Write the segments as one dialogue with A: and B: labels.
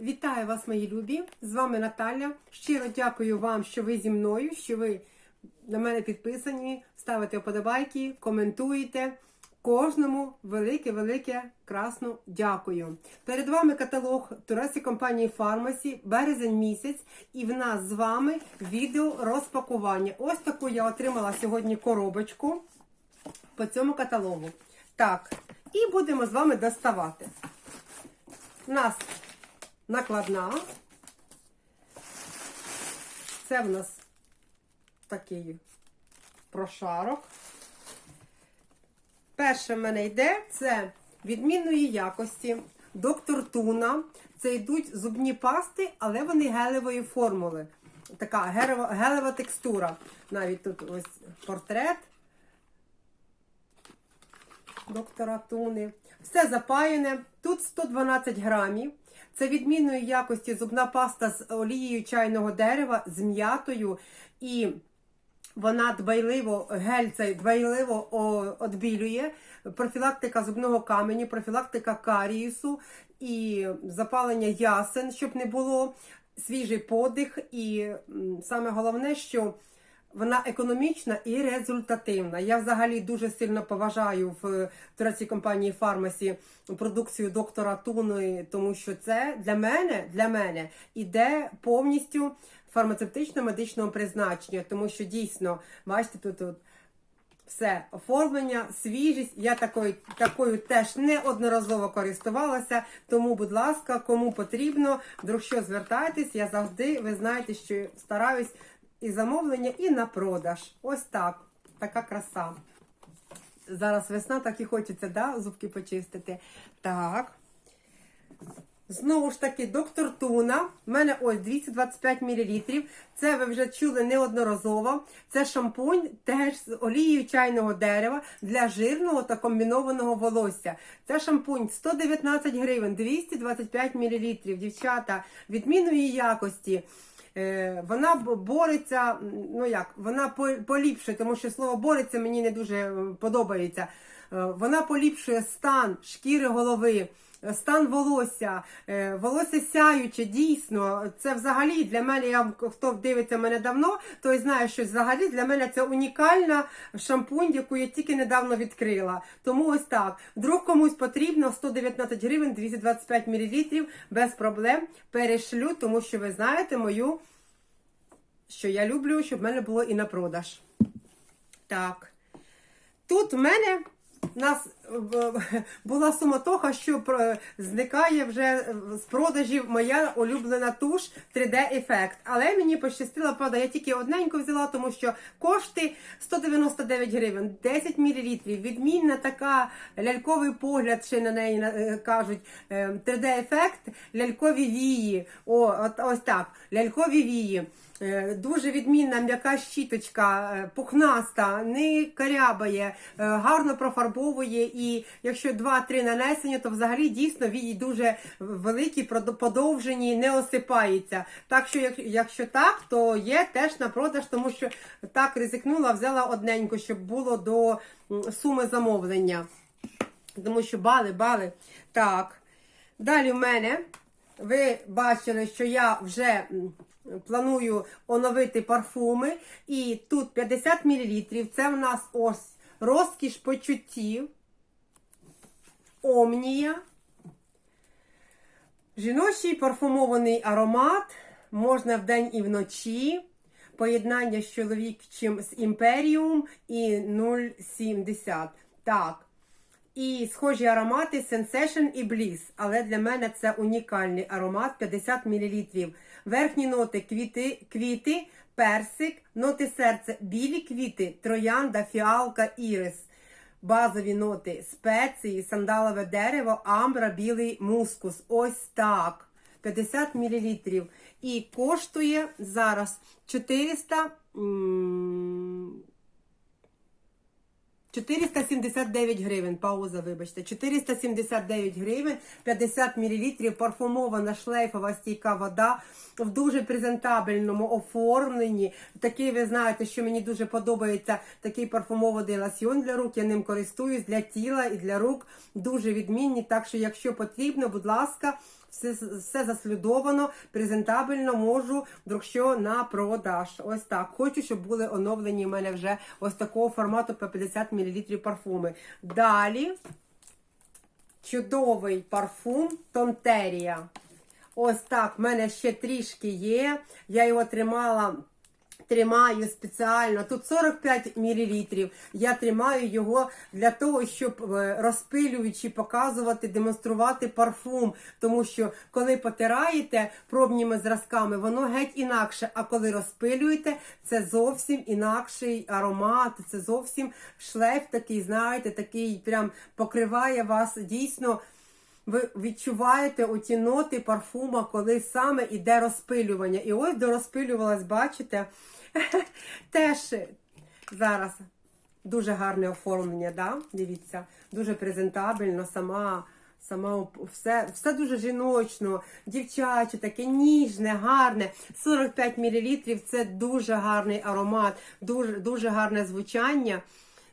A: Вітаю вас, мої любі! З вами Наталя. Щиро дякую вам, що ви зі мною, що ви на мене підписані, ставите вподобайки, коментуєте. Кожному велике-велике красно дякую. Перед вами каталог турецької компанії Фармасі, березень місяць, і в нас з вами відео розпакування. Ось таку я отримала сьогодні коробочку по цьому каталогу. Так, і будемо з вами доставати. У нас накладна. Це в нас такий прошарок. Перше в мене йде це відмінної якості. Доктор Туна. Це йдуть зубні пасти, але вони гелевої формули. Така гелева, гелева текстура. Навіть тут ось портрет доктора Туни. Все запаяне. Тут 112 грамів. Це відмінної якості зубна паста з олією чайного дерева, з м'ятою. І вона дбайливо, гель цей дбайливо відбілює. Профілактика зубного каменю, профілактика карієсу і запалення ясен, щоб не було свіжий подих. І саме головне, що вона економічна і результативна. Я взагалі дуже сильно поважаю в турецькій компанії Фармасі продукцію доктора Туни, тому що це для мене для мене іде повністю фармацевтично-медичного призначення, тому що дійсно, бачите, тут. тут все, оформлення, свіжість. Я такою такою теж неодноразово користувалася. Тому, будь ласка, кому потрібно, вдруг що звертайтесь, я завжди, ви знаєте, що стараюсь і замовлення, і на продаж. Ось так. Така краса. Зараз весна, так і хочеться, да, зубки почистити. Так. Знову ж таки, доктор Туна. У мене ось 225 мл. Це ви вже чули неодноразово. Це шампунь теж з олією чайного дерева для жирного та комбінованого волосся. Це шампунь 119 гривень, 225 мл. Дівчата відмінної якості. Е, Вона бореться, ну як, вона поліпшує, тому що слово бореться мені не дуже е, подобається. Е, Вона поліпшує стан шкіри голови, стан волосся, е, волосся сяюче, дійсно. Це взагалі для мене, я, хто дивиться мене давно, той знає, що взагалі для мене це унікальна шампунь, яку я тільки недавно відкрила. Тому ось так. Вдруг комусь потрібно 119 гривень, 225 мл, без проблем перешлю, тому що ви знаєте мою, що я люблю, щоб в мене було і на продаж. Так. Тут в мене у нас була суматоха, що зникає вже з продажів моя улюблена туш 3D-ефект. Але мені пощастило, правда, я тільки одненьку взяла, тому що кошти 199 гривень, 10 мл. Відмінна така ляльковий погляд, ще на неї е, кажуть. е, 3D-ефект, лялькові вії. О, от, ось так. Лялькові вії. Е, Дуже відмінна м'яка щіточка, е, пухнаста, не карябає, е, гарно профарбовує. І якщо 2-3 нанесення, то взагалі дійсно вії дуже великі, подовжені, не осипається. Так що, як- якщо так, то є теж на продаж, тому що так ризикнула, взяла одненько, щоб було до суми замовлення. Тому що бали, бали. Так. Далі в мене ви бачили, що я вже планую оновити парфуми. І тут 50 мл. Це в нас ось розкіш почуттів. Омнія. Жіночий парфумований аромат. Можна вдень і вночі. Поєднання з чоловічим з імперіум і 0,70. Так. І схожі аромати Sensation і Bliss. Але для мене це унікальний аромат 50 мл. Верхні ноти квіти, квіти, персик, ноти серця, білі квіти, троянда, фіалка, ірис. Базові ноти спеції, сандалове дерево, амбра, білий мускус. Ось так. 50 мл. І коштує зараз 400. М, 479 гривень, пауза, вибачте, 479 гривень, 50 мл, парфумована шлейфова стійка вода в дуже презентабельному оформленні. Такий, ви знаєте, що мені дуже подобається такий парфумований ласьйон для рук. Я ним користуюсь для тіла і для рук. Дуже відмінні. Так що, якщо потрібно, будь ласка, все, все заслідовано, презентабельно можу, друг що на продаж. Ось так. Хочу, щоб були оновлені в мене вже ось такого формату по 50 мл парфуми. Далі чудовий парфум Тонтерія. Ось так, в мене ще трішки є. Я його тримала. Тримаю спеціально. Тут 45 мл. Я тримаю його для того, щоб е, розпилюючи, показувати, демонструвати парфум. Тому що коли потираєте пробніми зразками, воно геть інакше. А коли розпилюєте, це зовсім інакший аромат. Це зовсім шлейф такий, знаєте, такий прям покриває вас дійсно. Ви відчуваєте оті ноти парфума, коли саме іде розпилювання. І ось дорозпилювалась, бачите, теж зараз дуже гарне оформлення, да? дивіться, дуже презентабельно, сама, сама все, все дуже жіночно, дівчаче, таке ніжне, гарне. 45 мл це дуже гарний аромат, дуже, дуже гарне звучання.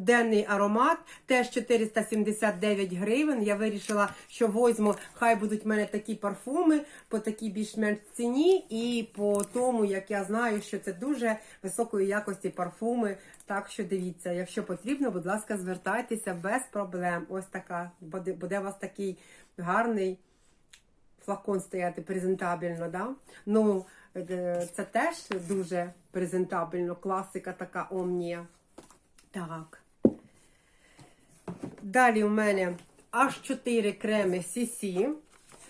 A: Денний аромат, теж 479 гривень. Я вирішила, що возьму, хай будуть в мене такі парфуми по такій більш-менш ціні, і по тому, як я знаю, що це дуже високої якості парфуми. Так що дивіться, якщо потрібно, будь ласка, звертайтеся без проблем. Ось така буде, у вас такий гарний флакон стояти презентабельно, да? Ну, е, це теж дуже презентабельно, класика така омнія. Так. Далі у мене аж 4 креми CC.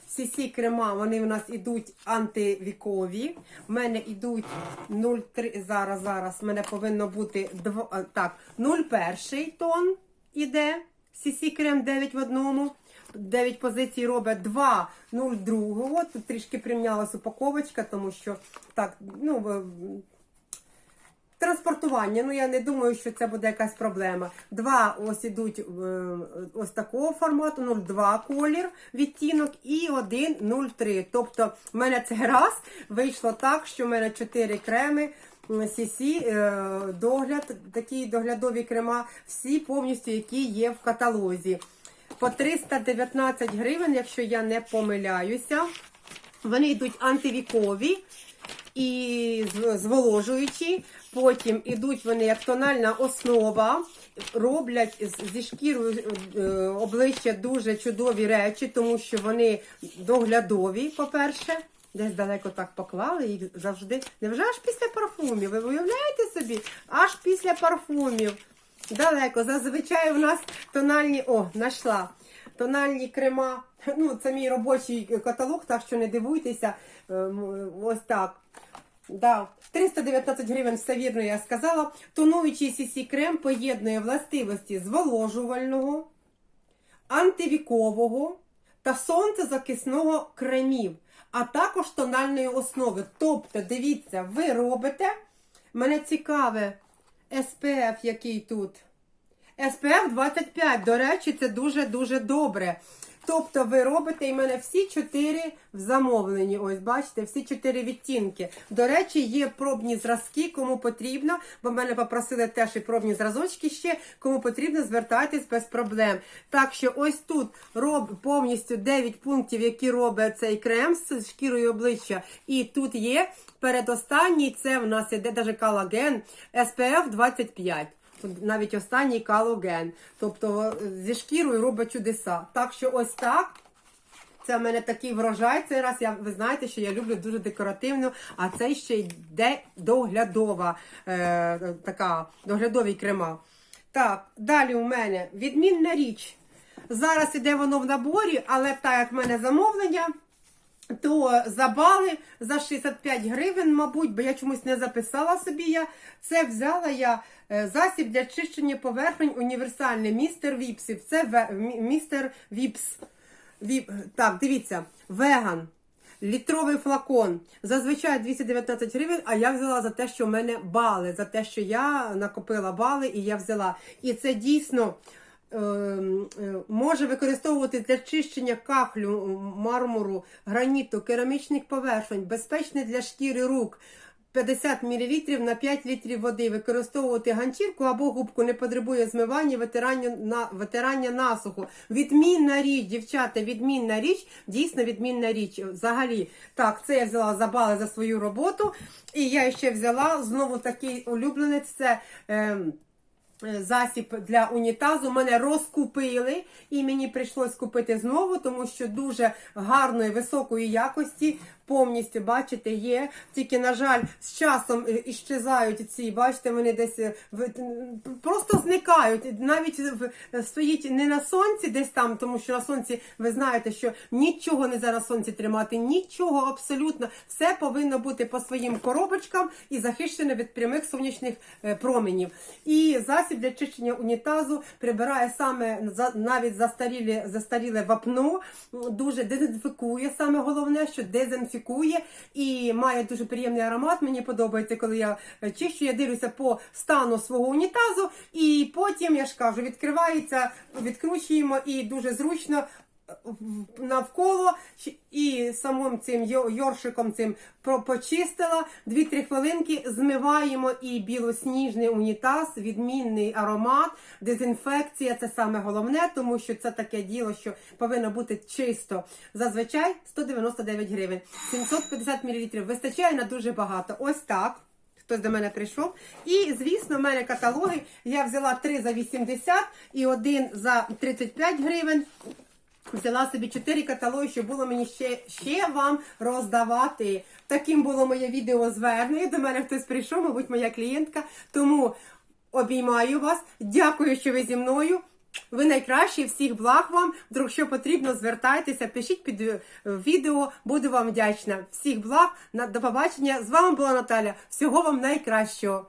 A: CC крема, вони у нас ідуть антивікові. У мене ідуть 0,3, зараз, зараз, в мене повинно бути 2, так, 0,1 тон іде. CC крем 9 в одному. 9 позицій робить 2 0,2. Тут трішки примнялась упаковочка, тому що так, ну, Транспортування, ну я не думаю, що це буде якась проблема. Два ось ідуть е, ось такого формату, 0,2 колір відтінок і один 0,3. Тобто в мене цей раз вийшло так, що в мене 4 креми. CC, е, догляд, такі доглядові крема, всі повністю, які є в каталозі. По 319 гривень, якщо я не помиляюся. Вони йдуть антивікові і зволожуючі. Потім ідуть вони як тональна основа, роблять зі шкірою е, обличчя дуже чудові речі, тому що вони доглядові, по-перше. Десь далеко так поклали їх завжди. Невже аж після парфумів? Ви уявляєте собі? Аж після парфумів. Далеко. Зазвичай у нас тональні. О, знайшла. Тональні крема. Ну, це мій робочий каталог, так що не дивуйтеся. Ем, Ось так. Да. 319 гривень, все вірно я сказала. Тонуючий CC крем поєднує властивості зволожувального, антивікового та сонцезахисного кремів, а також тональної основи. Тобто, дивіться, ви робите. Мене цікаве SPF, який тут. SPF 25, до речі, це дуже-дуже добре. Тобто ви робите і в мене всі чотири в замовленні. Ось, бачите, всі чотири відтінки. До речі, є пробні зразки, кому потрібно, бо мене попросили теж і пробні зразочки ще. Кому потрібно, звертайтесь без проблем. Так що ось тут роб повністю 9 пунктів, які робить цей крем з шкірою обличчя. І тут є передостанній, це в нас іде навіть колаген SPF 25. Тут навіть останній калоген. Тобто зі шкірою робить чудеса. Так що ось так. Це в мене такий врожай. Цей раз я ви знаєте, що я люблю дуже декоративну, а це ще йде доглядова е, така доглядові крема. Так, далі у мене відмінна річ. Зараз іде воно в наборі, але так як в мене замовлення, то за бали за 65 гривень, мабуть, бо я чомусь не записала собі. я. Це взяла я е, засіб для чищення поверхонь універсальний містер Віпсів. Це містер Віпс. Віп... Так, дивіться, веган. Літровий флакон. Зазвичай 219 гривень, а я взяла за те, що в мене бали, за те, що я накопила бали і я взяла. І це дійсно може використовувати для чищення кахлю, мармуру, граніту, керамічних поверхонь, безпечний для шкіри рук. 50 мл на 5 літрів води використовувати ганчірку або губку не потребує змивання витирання на витирання насуху. Відмінна річ, дівчата, відмінна річ, дійсно відмінна річ. Взагалі, так, це я взяла за бали за свою роботу. І я ще взяла знову такий улюбленець. Це. ем, е, Засіб для унітазу мене розкупили, і мені прийшлось купити знову, тому що дуже гарної високої якості. Повністю, бачите, є. Тільки, на жаль, з часом е, іщезають ці, бачите, вони десь е, просто зникають. Навіть стоїть не на сонці, десь там, тому що на сонці ви знаєте, що нічого не зараз сонці тримати, нічого абсолютно. Все повинно бути по своїм коробочкам і захищене від прямих сонячних е, променів. І засіб для чищення унітазу прибирає саме навіть застарілі, застаріле вапно, дуже дезінфікує. Саме головне, що дезінфікує і має дуже приємний аромат. Мені подобається, коли я чищу. Я дивлюся по стану свого унітазу, і потім я ж кажу, відкривається, відкручуємо і дуже зручно. Навколо і самим цим йо- йоршиком цим почистила 2-3 хвилинки. Змиваємо і білосніжний унітаз, відмінний аромат, дезінфекція це саме головне, тому що це таке діло, що повинно бути чисто. Зазвичай 199 гривень, 750 мл. Вистачає на дуже багато. Ось так. Хтось до мене прийшов. І, звісно, в мене каталоги. Я взяла 3 за 80 і один за 35 гривень. Взяла собі 4 каталоги, щоб було мені ще, ще вам роздавати. Таким було моє відео звернення. До мене хтось прийшов, мабуть, моя клієнтка. Тому обіймаю вас. Дякую, що ви зі мною. Ви найкращі, всіх благ вам. Вдруг що потрібно, звертайтеся, пишіть під е, відео, буду вам вдячна. Всіх благ, до побачення. З вами була Наталя. Всього вам найкращого.